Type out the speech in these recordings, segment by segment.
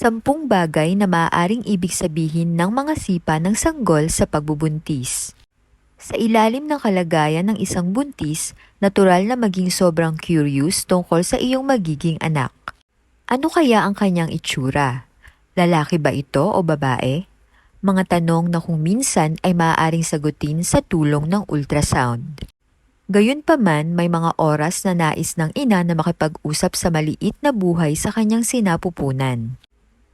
Sampung bagay na maaaring ibig sabihin ng mga sipa ng sanggol sa pagbubuntis. Sa ilalim ng kalagayan ng isang buntis, natural na maging sobrang curious tungkol sa iyong magiging anak. Ano kaya ang kanyang itsura? Lalaki ba ito o babae? Mga tanong na kung minsan ay maaaring sagutin sa tulong ng ultrasound. Gayunpaman, may mga oras na nais ng ina na makipag-usap sa maliit na buhay sa kanyang sinapupunan.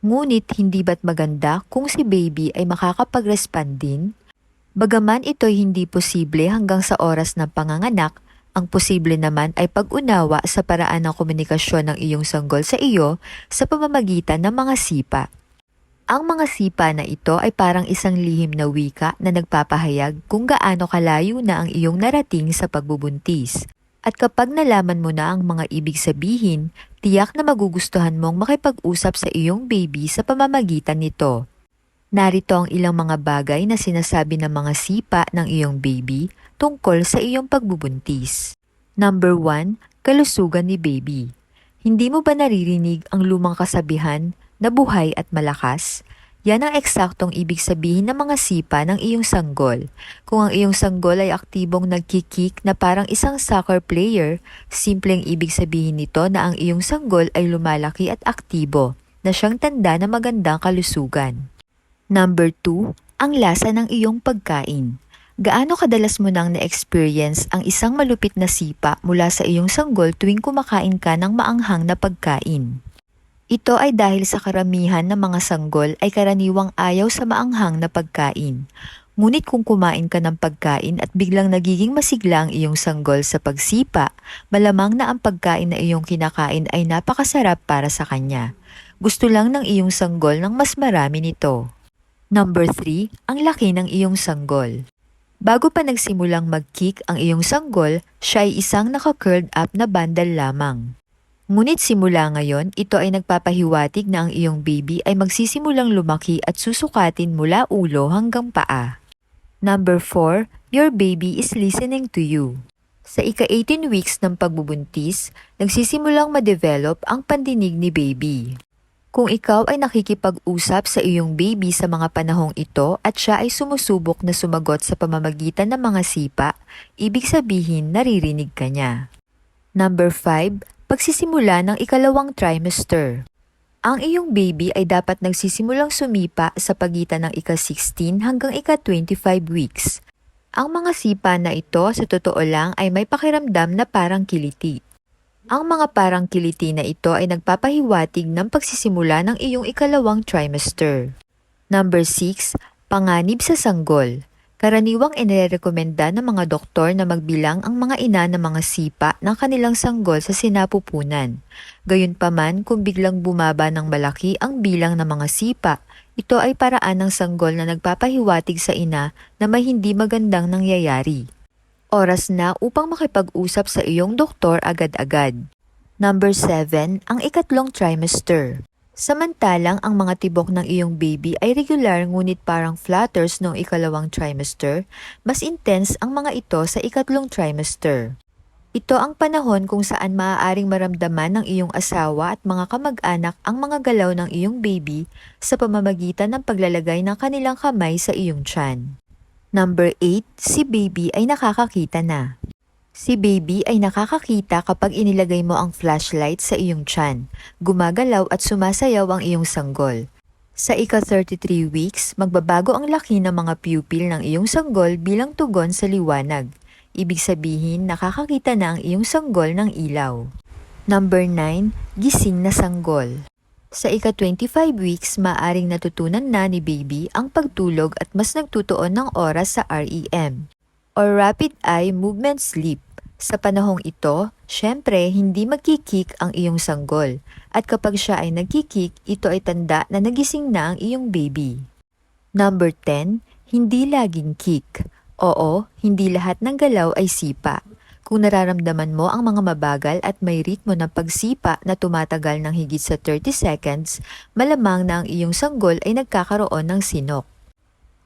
Ngunit hindi ba't maganda kung si baby ay makakapag-respond din? Bagaman ito'y hindi posible hanggang sa oras ng panganganak, ang posible naman ay pag-unawa sa paraan ng komunikasyon ng iyong sanggol sa iyo sa pamamagitan ng mga sipa. Ang mga sipa na ito ay parang isang lihim na wika na nagpapahayag kung gaano kalayo na ang iyong narating sa pagbubuntis. At kapag nalaman mo na ang mga ibig sabihin, tiyak na magugustuhan mong makipag-usap sa iyong baby sa pamamagitan nito. Narito ang ilang mga bagay na sinasabi ng mga sipa ng iyong baby tungkol sa iyong pagbubuntis. Number 1, kalusugan ni baby. Hindi mo ba naririnig ang lumang kasabihan na buhay at malakas? Yan ang eksaktong ibig sabihin ng mga sipa ng iyong sanggol. Kung ang iyong sanggol ay aktibong nagkikik na parang isang soccer player, simpleng ibig sabihin nito na ang iyong sanggol ay lumalaki at aktibo, na siyang tanda na magandang kalusugan. Number 2, ang lasa ng iyong pagkain. Gaano kadalas mo nang na-experience ang isang malupit na sipa mula sa iyong sanggol tuwing kumakain ka ng maanghang na pagkain? Ito ay dahil sa karamihan ng mga sanggol ay karaniwang ayaw sa maanghang na pagkain. Ngunit kung kumain ka ng pagkain at biglang nagiging masigla ang iyong sanggol sa pagsipa, malamang na ang pagkain na iyong kinakain ay napakasarap para sa kanya. Gusto lang ng iyong sanggol ng mas marami nito. Number 3, ang laki ng iyong sanggol. Bago pa nagsimulang mag-kick ang iyong sanggol, siya ay isang naka-curled up na bandal lamang. Ngunit simula ngayon, ito ay nagpapahiwatig na ang iyong baby ay magsisimulang lumaki at susukatin mula ulo hanggang paa. Number 4, your baby is listening to you. Sa ika-18 weeks ng pagbubuntis, nagsisimulang ma-develop ang pandinig ni baby. Kung ikaw ay nakikipag-usap sa iyong baby sa mga panahong ito at siya ay sumusubok na sumagot sa pamamagitan ng mga sipa, ibig sabihin naririnig ka niya. Number 5, pagsisimula ng ikalawang trimester. Ang iyong baby ay dapat nagsisimulang sumipa sa pagitan ng ika-16 hanggang ika-25 weeks. Ang mga sipa na ito sa totoo lang ay may pakiramdam na parang kiliti. Ang mga parang kiliti na ito ay nagpapahiwatig ng pagsisimula ng iyong ikalawang trimester. Number 6, panganib sa sanggol. Karaniwang inirekomenda ng mga doktor na magbilang ang mga ina ng mga sipa ng kanilang sanggol sa sinapupunan. Gayunpaman, kung biglang bumaba ng malaki ang bilang ng mga sipa, ito ay paraan ng sanggol na nagpapahiwatig sa ina na may hindi magandang nangyayari. Oras na upang makipag-usap sa iyong doktor agad-agad. Number 7, ang ikatlong trimester. Samantalang ang mga tibok ng iyong baby ay regular ngunit parang flutters noong ikalawang trimester, mas intense ang mga ito sa ikatlong trimester. Ito ang panahon kung saan maaaring maramdaman ng iyong asawa at mga kamag-anak ang mga galaw ng iyong baby sa pamamagitan ng paglalagay ng kanilang kamay sa iyong tiyan. Number 8, si baby ay nakakakita na. Si baby ay nakakakita kapag inilagay mo ang flashlight sa iyong tiyan, gumagalaw at sumasayaw ang iyong sanggol. Sa ika-33 weeks, magbabago ang laki ng mga pupil ng iyong sanggol bilang tugon sa liwanag. Ibig sabihin, nakakakita na ang iyong sanggol ng ilaw. Number 9, gising na sanggol. Sa ika-25 weeks, maaring natutunan na ni baby ang pagtulog at mas nagtutuon ng oras sa REM or Rapid Eye Movement Sleep. Sa panahong ito, syempre hindi magkikik ang iyong sanggol at kapag siya ay nagkikik, ito ay tanda na nagising na ang iyong baby. Number 10, hindi laging kick. Oo, hindi lahat ng galaw ay sipa. Kung nararamdaman mo ang mga mabagal at may ritmo ng pagsipa na tumatagal ng higit sa 30 seconds, malamang na ang iyong sanggol ay nagkakaroon ng sinok.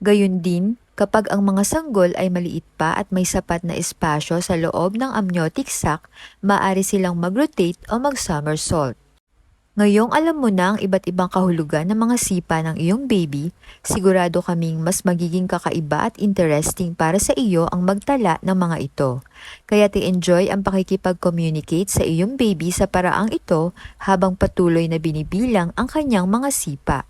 Gayun din, kapag ang mga sanggol ay maliit pa at may sapat na espasyo sa loob ng amniotic sac, maaari silang mag-rotate o mag-somersault. Ngayong alam mo na ang iba't ibang kahulugan ng mga sipa ng iyong baby, sigurado kaming mas magiging kakaiba at interesting para sa iyo ang magtala ng mga ito. Kaya ti-enjoy ang pakikipag-communicate sa iyong baby sa paraang ito habang patuloy na binibilang ang kanyang mga sipa.